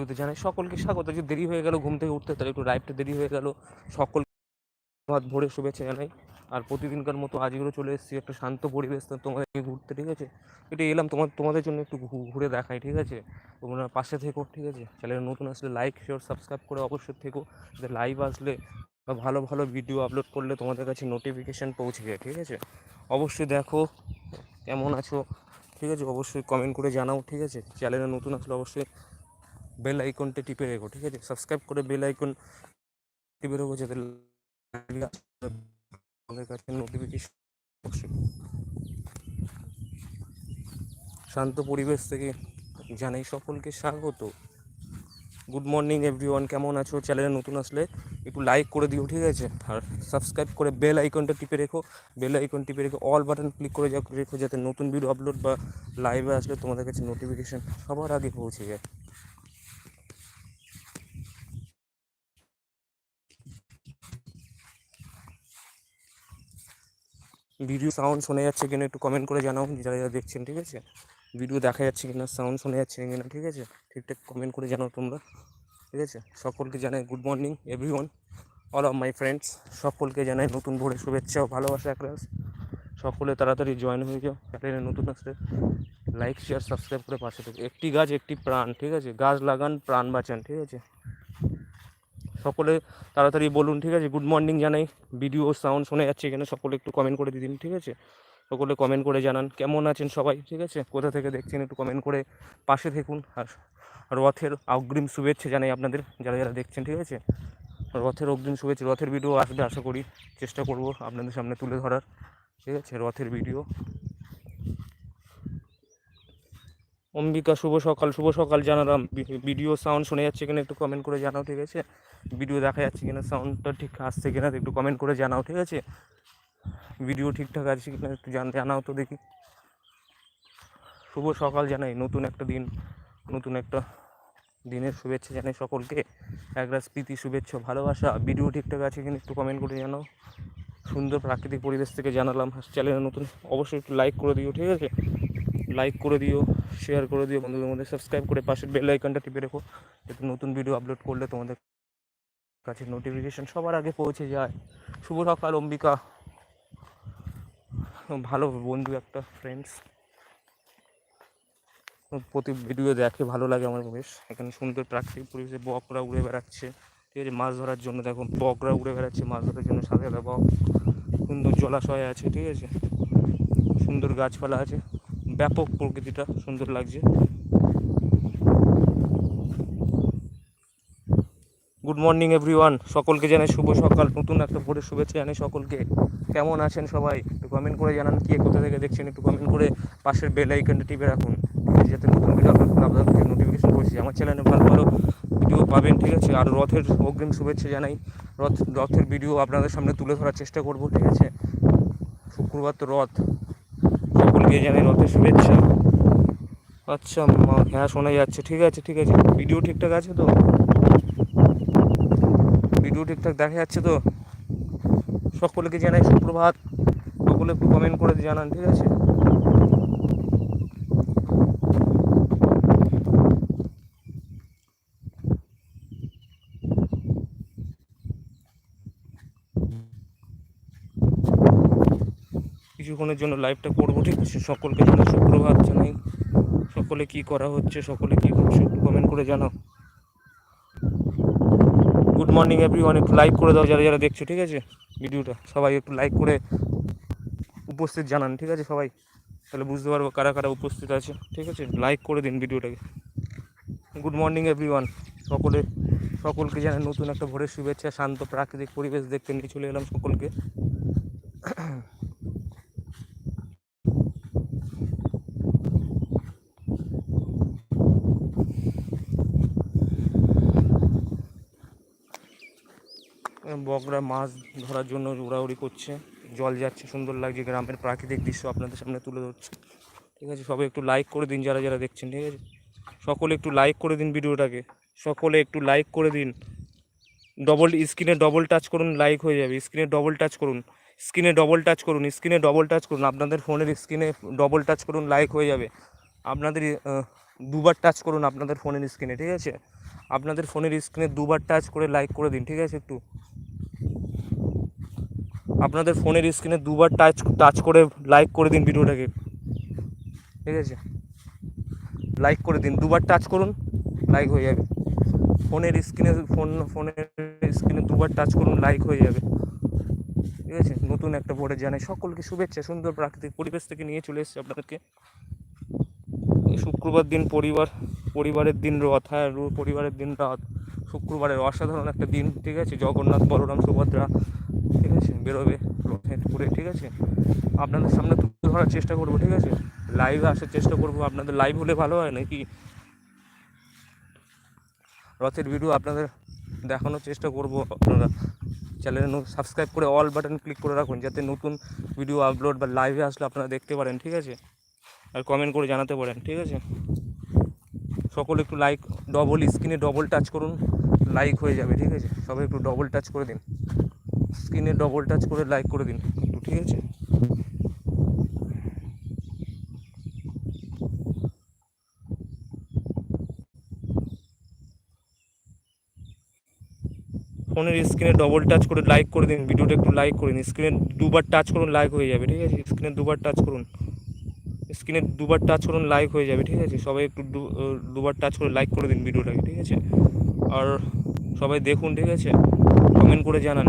ভিডিওতে জানাই, সকলকে স্বাগত। যে দেরি হয়ে গেল ঘুম থেকে উঠতে, তাহলে একটু লাইভটা দেরি হয়ে গেল। সকল হাত ভোরে শুভেচ্ছা জানাই। আর প্রতিদিনকার মতো আজগুলো চলে এসেছি একটা শান্ত পরিবেশ তোমাদের নিয়ে ঘুরতে, ঠিক আছে? এটা এলাম তোমার, তোমাদের জন্য একটু ঘুরে দেখাই, ঠিক আছে? তোমরা পাশে থেকো, ঠিক আছে? চ্যানেলে নতুন আসলে লাইক শেয়ার সাবস্ক্রাইব করে অবশ্যই থেকো। যে লাইভ আসলে ভালো ভালো ভিডিও আপলোড করলে তোমাদের কাছে নোটিফিকেশান পৌঁছে যায়, ঠিক আছে? অবশ্যই দেখো কেমন আছো, ঠিক আছে? অবশ্যই কমেন্ট করে জানাও, ঠিক আছে? চ্যানেলে নতুন আসলে অবশ্যই বেল আইকনটা টিপে রেখো, ঠিক আছে? সাবস্ক্রাইব করে বেল আইকন টিপে রেখো যাতে আমাদের কাছে নোটিফিকেশন শান্ত পরিবেশ থেকে জানাই সকলকে স্বাগত। গুড মর্নিং এভরিওয়ান, কেমন আছো? চ্যানেলে নতুন আসলে একটু লাইক করে দিও, ঠিক আছে? আর সাবস্ক্রাইব করে বেল আইকনটা টিপে রেখো। বেল আইকন টিপে রেখো অল বাটন ক্লিক করে যা রেখো যাতে নতুন ভিডিও আপলোড বা লাইভে আসলে তোমাদের কাছে নোটিফিকেশন সবার আগে পৌঁছে যায়। ভিডিও সাউন্ড শোনা যাচ্ছে কিনা একটু কমেন্ট করে জানাও, যারা যারা দেখছেন, ঠিক আছে? ভিডিও দেখা যাচ্ছে কিনা, সাউন্ড শোনা যাচ্ছে কিনা, ঠিক আছে? ঠিকঠাক কমেন্ট করে জানাও তোমরা, ঠিক আছে? সকলকে জানাই good morning everyone all of my friends সকলকে জানাই নতুন ভোরে শুভেচ্ছা ও ভালোবাসা একরাস সকলে তাড়াতাড়ি জয়েন হয়ে যাও চ্যানেলে নতুন আসলে লাইক শেয়ার সাবস্ক্রাইব করে পাশে থেকে। একটি গাছ, একটি প্রাণ, ঠিক আছে? গাছ লাগান, প্রাণ বাঁচান, ঠিক আছে? সকলে তাড়াতাড়ি বলুন, ঠিক আছে? গুড মর্নিং জানাই। ভিডিও সাউন্ড শোনা যাচ্ছে এখানে, সকলে একটু কমেন্ট করে দিন, ঠিক আছে? সকলে কমেন্ট করে জানান, কেমন আছেন সবাই, ঠিক আছে? কোথা থেকে দেখছেন একটু কমেন্ট করে পাশে থাকুন আর রথের অগ্রিম শুভেচ্ছা জানাই আপনাদের, যারা যারা দেখছেন, ঠিক আছে? রথের অগ্রিম শুভেচ্ছা, রথের ভিডিও আসবে, আশা করি চেষ্টা করব আপনাদের সামনে তুলে ধরার, ঠিক আছে? রথের ভিডিও অম্বিকা, শুভ সকাল শুভ সকাল জানালাম। ভিডিও সাউন্ড শোনা যাচ্ছে কিনা একটু কমেন্ট করে জানাও, ঠিক আছে? ভিডিও দেখা যাচ্ছে কিনা সাউন্ডটা ঠিক আসছে কিনা একটু কমেন্ট করে জানাও, ঠিক আছে? ভিডিও ঠিকঠাক আছে কিনা একটু জান- জানাও তো দেখি। শুভ সকাল জানাই, নতুন একটা দিন, নতুন একটা দিনের শুভেচ্ছা জানাই সকলকে। একরাশ প্রীতি, শুভেচ্ছা, ভালোবাসা। ভিডিও ঠিকঠাক আছে কিনা একটু কমেন্ট করে জানাও। সুন্দর প্রাকৃতিক পরিবেশ থেকে জানালাম চ্যানেলে নতুন। অবশ্যই একটু লাইক করে দিও, ঠিক আছে? লাইক করে দিও। শেয়ার করে দিও বন্ধুদের মধ্যে। সাবস্ক্রাইব করে পাশের বেল আইকনটা টিপে রেখো। যাতে নতুন ভিডিও আপলোড করলে তোমাদের কাছে নোটিফিকেশান সবার আগে পৌঁছে যায়। শুভ সকাল, অম্বিকা। ভালো বন্ধু একটা ফ্রেন্ডস প্রতি ভিডিও দেখে ভালো লাগে আমার বেশ। এখানে সুন্দর প্রাকৃতিক পরিবেশে বকরা উড়ে বেড়াচ্ছে। ঠিক আছে, মাছ ধরার জন্য দেখো বকরা উড়ে বেড়াচ্ছে, মাছ ধরার জন্য সাদা সাথে বক। সুন্দর জলাশয় আছে, ঠিক আছে। সুন্দর গাছপালা আছে। ব্যাপক প্রকৃতিটা সুন্দর লাগছে। গুড মর্নিং এভরিওয়ান সকলকে জানাই শুভ সকাল। নতুন একটা ভোরের শুভেচ্ছা জানাই সকলকে। কেমন আছেন সবাই? একটু কমেন্ট করে জানান কে, কোথা থেকে দেখছেন? একটু কমেন্ট করে পাশের বেল আইকনটা টিপে রাখুন। যাতে নতুন ভিডিও আপনাদের নোটিফিকেশন পৌঁছে আমার চ্যানেলে ভালো ভালো ভিডিও পাবেন, ঠিক আছে? আর রথের অগ্রিম শুভেচ্ছা জানাই। রথ, রথের ভিডিও আপনাদের সামনে তুলে ধরার চেষ্টা করব, ঠিক আছে? শুক্রবার তো রথ। সকলকে যাবেন রথের শুভেচ্ছা। আচ্ছা হ্যাঁ শোনা যাচ্ছে। ঠিক আছে ঠিক আছে। ভিডিও ঠিকঠাক আছে তো? ভিডিও ঠিকঠাক দেখা যাচ্ছে তো? সকলকে জানাই সুপ্রভাত। সকলে একটু কমেন্ট করে জানান, ঠিক আছে? কিছুক্ষণের জন্য লাইভটা করব, ঠিক আছে? সকলকে জানাই সুপ্রভাত জানাই। সকলে কি করা হচ্ছে, সকলে কি করছে কমেন্ট করে জানাও। গুড মর্নিং এভরিওয়ান একটু লাইক করে দাও যারা যারা দেখছ, ঠিক আছে? ভিডিওটা সবাই একটু লাইক করে উপস্থিত জানান, ঠিক আছে সবাই? তাহলে বুঝতে পারব কারা কারা উপস্থিত আছে, ঠিক আছে? লাইক করে দিন ভিডিওটাকে গুড মর্নিং এভরিওয়ান সকলে, সকলকে জানাই নতুন একটা ভোরের শুভেচ্ছা, শান্ত প্রাকৃতিক পরিবেশ দেখতে নিয়ে চলে এলাম সকলকে। বকরা মাছ ধরার জন্য উড়াউড়ি করছে। জল যাচ্ছে, সুন্দর লাগছে গ্রামের প্রাকৃতিক দৃশ্য আপনাদের সামনে তুলে ধরছে। ঠিক আছে, সবাই একটু লাইক করে দিন যারা যারা দেখছেন, ঠিক আছে? সকলে একটু লাইক করে দিন ভিডিওটাকে। সকলে একটু লাইক করে দিন। ডবল স্ক্রিনে ডবল টাচ করুন লাইক হয়ে যাবে। স্ক্রিনে ডবল টাচ করুন। স্ক্রিনে ডবল টাচ করুন। স্ক্রিনে ডবল টাচ করুন। আপনাদের ফোনের স্ক্রিনে ডবল টাচ করুন লাইক হয়ে যাবে। আপনাদের দুবার টাচ করুন আপনাদের ফোনের স্ক্রিনে ঠিক আছে? আপনাদের ফোনের স্ক্রিনে দুবার টাচ করে লাইক করে দিন, ঠিক আছে একটু? আপনাদের ফোনের স্ক্রিনে দুবার টাচ টাচ করে লাইক করে দিন ভিডিওটাকে। ঠিক আছে? লাইক করে দিন। দুবার টাচ করুন লাইক হয়ে যাবে। ফোনের স্ক্রিনে, ফোন, ফোনের স্ক্রিনে দুবার টাচ করুন লাইক হয়ে যাবে। ঠিক আছে? নতুন একটা বোর্ডে জানাই সকলকে শুভেচ্ছা, সুন্দর প্রাকৃতিক পরিবেশ থেকে নিয়ে চলে এসেছে আপনাদেরকে। শুক্রবার দিন পরিবার, পরিবারের দিন রথ হ্যাঁ পরিবারের দিন রথ শুক্রবারের অসাধারণ একটা দিন, ঠিক আছে? জগন্নাথ, বলরাম, সুভদ্রা ঠিক আছে? বেরোবে। করে, ঠিক আছে? আপনাদের সামনে তুলে ধরার চেষ্টা করব, ঠিক আছে? লাইভে আসার চেষ্টা করব। আপনাদের লাইভ হলে ভালো হয় নাকি? রথের ভিডিও আপনাদের দেখানোর চেষ্টা করব আপনারা। চ্যানেলে সাবস্ক্রাইব করে অল বাটন ক্লিক করে রাখুন, যাতে নতুন ভিডিও আপলোড বা লাইভে আসলে আপনারা দেখতে পারেন, ঠিক আছে? আর কমেন্ট করে জানাতে পারেন, ঠিক আছে? সকলে একটু লাইক ডবল স্ক্রিনে ডবল টাচ করুন লাইক হয়ে যাবে, ঠিক আছে? সবাই একটু ডবল টাচ করে দিন। স্ক্রিনে ডবল টাচ করে লাইক করে দিন। একটু ঠিক আছে? ফোনের স্ক্রিনে ডবল টাচ করে লাইক করে দিন, ভিডিওটা একটু লাইক করে দিন। স্ক্রিনে দুবার টাচ করুন লাইক হয়ে যাবে, ঠিক আছে? স্ক্রিনে দুবার টাচ করুন। স্ক্রিনে দুবার টাচ করুন লাইক হয়ে যাবে, ঠিক আছে? সবাই একটু দুবার টাচ করে লাইক করে দিন ভিডিওটাকে, ঠিক আছে? আর সবাই দেখুন, ঠিক আছে? কমেন্ট করে জানান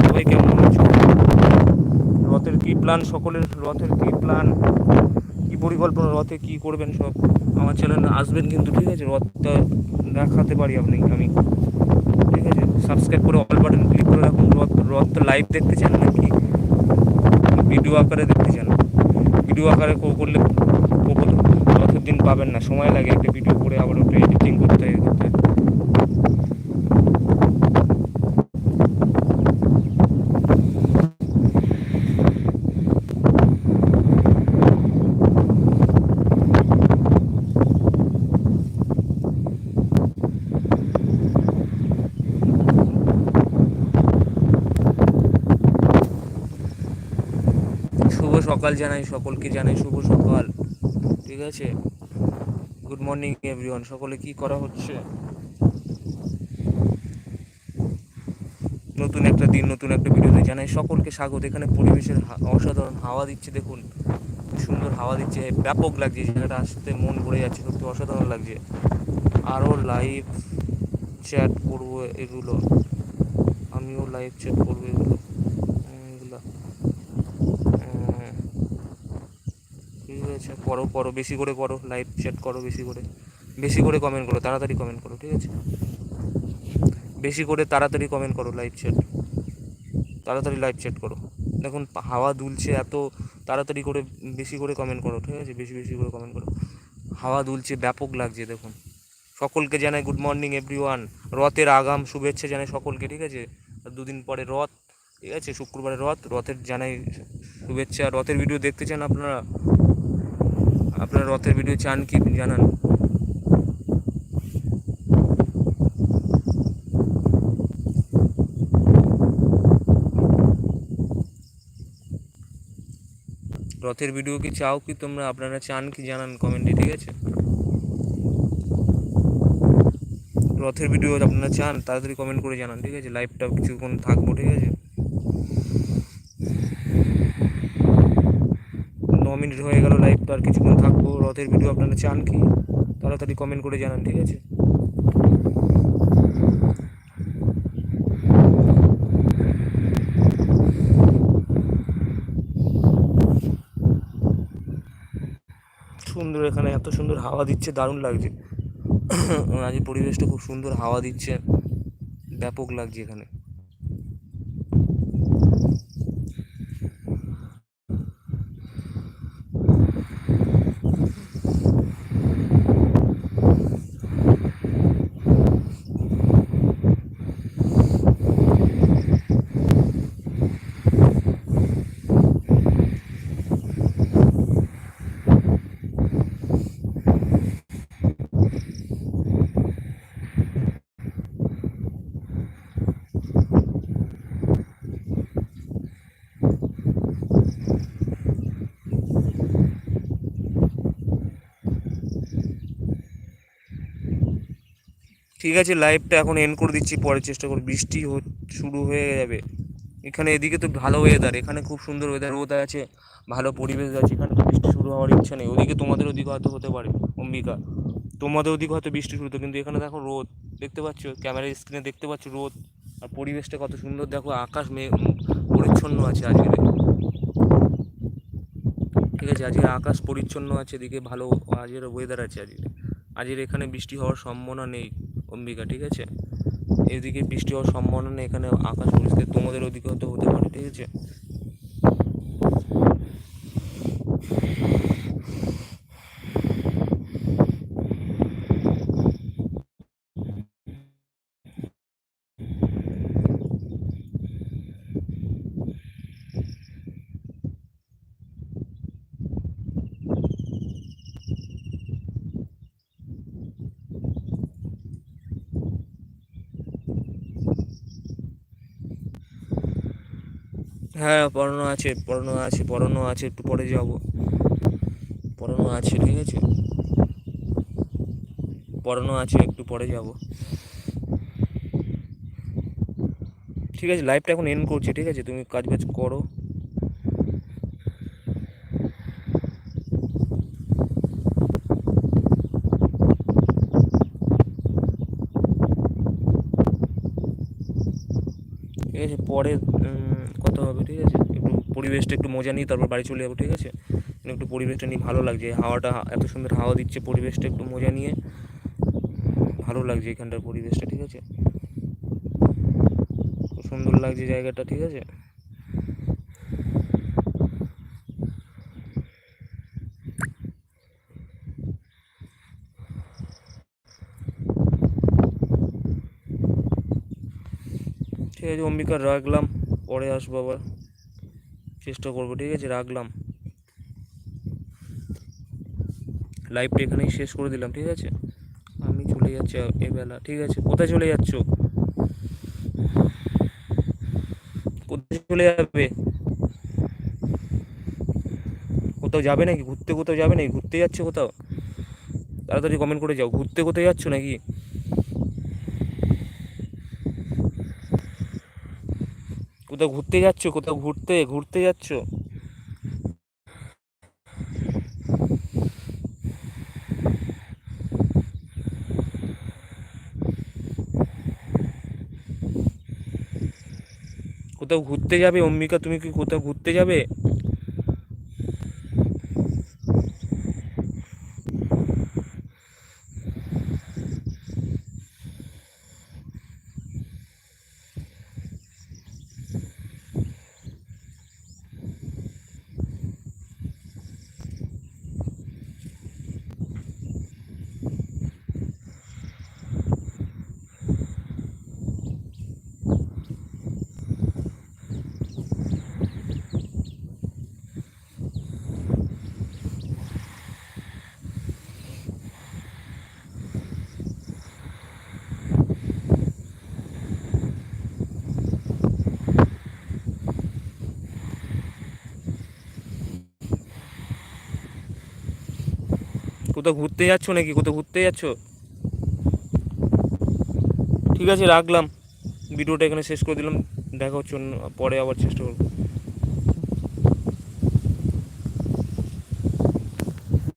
সবাই কেমন আছো রথের কী প্ল্যান সকলের রথের কী প্ল্যান কী পরিকল্পনা, রথে কী করবেন সব? আমার চ্যানেল আসবেন কিন্তু, ঠিক আছে? রথটা দেখাতে পারি আপনি আমি। ঠিক আছে? সাবস্ক্রাইব করে অল বাটন ক্লিক করে রাখুন। রথ রথটা লাইভ দেখতে চান নাকি? ভিডিও আকারে দেখতে চান? ভিডিও আকারে কো- করলে রথের দিন পাবেন না। সময় লাগে একটা ভিডিও করে আবার ওটা এডিটিং করতে করতে হয়। শুভ সকাল জানাই সকলকে, জানাই শুভ সকাল। ঠিক আছে? গুড মর্নিং এভরিওয়ান সকলে কি করা হচ্ছে? নতুন একটা দিন, নতুন একটা ভিডিওতে জানাই সকলকে স্বাগত। এখানে পরিবেশের অসাধারণ হাওয়া দিচ্ছে, দেখুন। সুন্দর হাওয়া দিচ্ছে, ব্যাপক লাগছে, জায়গাটা আসতে মন ভরে যাচ্ছে, সত্যি অসাধারণ লাগছে। আরও লাইভ চ্যাট করব এগুলো। আমিও লাইভ চ্যাট করব এগুলো উম, এগুলো উম, ঠিক আছে। করো করো বেশি করে করো লাইভ চ্যাট করো বেশি করে। বেশি করে কমেন্ট করো, তাড়াতাড়ি কমেন্ট করো, ঠিক আছে? বেশি করে তাড়াতাড়ি কমেন্ট করো লাইভ চ্যাট তাড়াতাড়ি লাইভ চ্যাট করো। দেখুন, হাওয়া দুলছে এত তাড়াতাড়ি করে বেশি করে কমেন্ট করো, ঠিক আছে? বেশি বেশি করে কমেন্ট করো। হাওয়া দুলছে, ব্যাপক লাগছে, দেখুন। সকলকে জানাই গুড মর্নিং এভরিওয়ান রথের আগাম, শুভেচ্ছা জানাই সকলকে, ঠিক আছে? দুদিন পরে রথ, ঠিক আছে? শুক্রবারে রথ, রথের জানাই শুভেচ্ছা। রথের ভিডিও দেখতে চান আপনারা? আপনারা রথের ভিডিও চান কি জানান? রথের ভিডিও কি চাও কি তোমরা? আপনারা চান কি জানান কমেন্টে ঠিক আছে? রথের ভিডিও আপনারা চান, তাড়াতাড়ি কমেন্ট করে জানান, ঠিক আছে? লাইভটা কিছুক্ষণ থাকব, ঠিক আছে ন মিনিট হয়ে গেল লাইভ তো আর কিছুক্ষণ থাকব। রথের ভিডিও আপনারা চান কি? তাড়াতাড়ি কমেন্ট করে জানান, ঠিক আছে? সুন্দর এখানে এত সুন্দর হাওয়া দিচ্ছে, দারুণ লাগছে। আজ পরিবেশটা খুব সুন্দর হাওয়া দিচ্ছে। ব্যাপক লাগছে এখানে। ঠিক আছে লাইভটা এখন এন্ড করে দিচ্ছি, পরে চেষ্টা করব। বৃষ্টি শুরু হয়ে যাবে। এখানে এদিকে তো ভালো ওয়েদার এখানে খুব সুন্দর ওয়েদার রোদ আছে, ভালো পরিবেশ আছে, এখানে তো বৃষ্টি শুরু হওয়ার ইচ্ছা নেই। ওদিকে তোমাদের ওদিকে হয়তো হতে পারে, অম্বিকা। তোমাদের ওদিকে হয়তো বৃষ্টি শুরু হতো কিন্তু এখানে দেখো রোদ, দেখতে পাচ্ছ? ক্যামেরার স্ক্রিনে দেখতে পাচ্ছ রোদ, আর পরিবেশটা কত সুন্দর। দেখো আকাশ মে পরিচ্ছন্ন আছে আজকে ঠিক আছে, আজকে আকাশ পরিচ্ছন্ন আছে, এদিকে ভালো, আজকের ওয়েদার আছে আজকে। আজকের এখানে বৃষ্টি হওয়ার সম্ভাবনা নেই। অম্বিকা, ঠিক আছে? এদিকে বৃষ্টি হওয়ার সম্ভাবনা নেই, এখানে আকাশ পরিষ্কার, তোমাদের ওদিকে হয়তো হতে পারে, ঠিক আছে? হ্যাঁ পড়ানো আছে পড়ানো আছে পড়ানো আছে, একটু পরে যাব। পড়ানো আছে, ঠিক আছে? পড়ানো আছে, একটু পরে যাব। ঠিক আছে লাইভটা এখন এন্ড করছি, ঠিক আছে? তুমি কাজ বাজ করো। ঠিক আছে, পরে উম, কথা হবে ঠিক আছে একটু পরিবেশটা একটু মজা নিই তারপর বাড়ি চলে যাব, ঠিক আছে? একটু পরিবেশটা নিয়ে ভালো লাগছে। হাওয়াটা, এত সুন্দর হাওয়া দিচ্ছে পরিবেশটা একটু মজা নিয়ে। ভালো লাগছে এখানটার পরিবেশটা, ঠিক আছে? খুব সুন্দর লাগছে জায়গাটা, ঠিক আছে? ঠিক আছে, অম্বিকা, রাখলাম। পরে আসব আবার। চেষ্টা করব, ঠিক আছে? রাখলাম। লাইভটা এখানেই শেষ করে দিলাম, ঠিক আছে? আমি চলে যাচ্ছি এবেলা, ঠিক আছে? কোথায় চলে যাচ্ছ? কোথায় চলে যাবে? কোথাও যাবে নাকি? ঘুরতে কোথাও যাবে নাকি? ঘুরতে যাচ্ছে কোথাও? তাড়াতাড়ি কমেন্ট করে যাও। ঘুরতে কোথায় যাচ্ছ নাকি? কোথাও ঘুরতে যাচ্ছ? কোথাও ঘুরতে ঘুরতে যাচ্ছ? কোথাও ঘুরতে যাবে অম্বিকা? তুমি কি কোথাও ঘুরতে যাবে? কোথাও ঘুরতে যাচ্ছ নাকি? কোথাও ঘুরতে যাচ্ছ? ঠিক আছে, রাখলাম। ভিডিওটা এখানে শেষ করে দিলাম। দেখা হচ্ছে পরে আবার চেষ্টা করব।